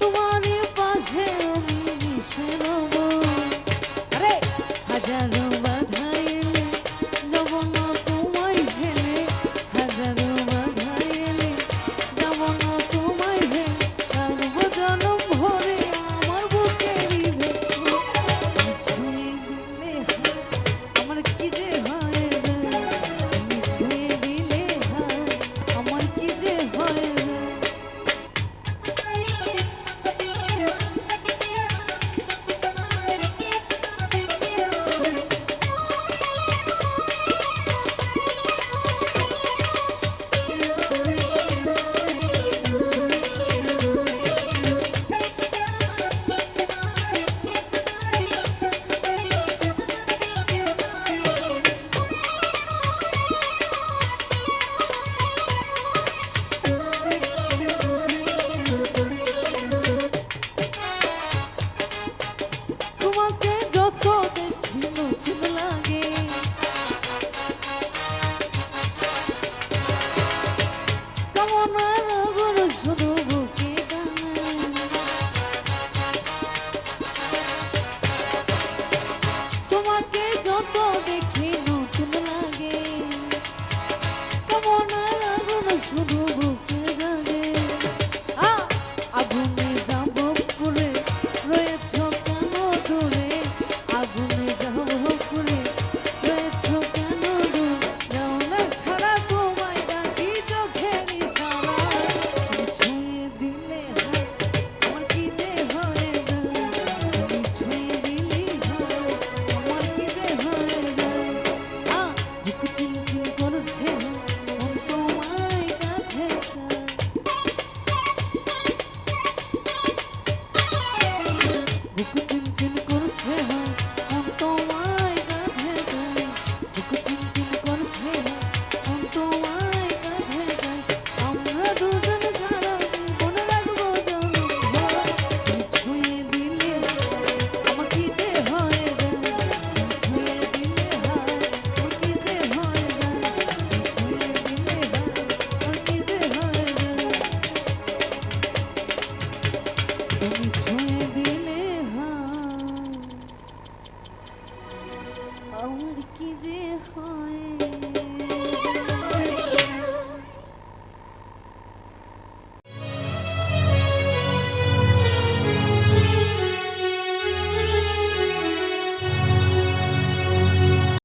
the one মনাগর তোমাকে যত দেখি নতুন লাগে। মনাগর শুধু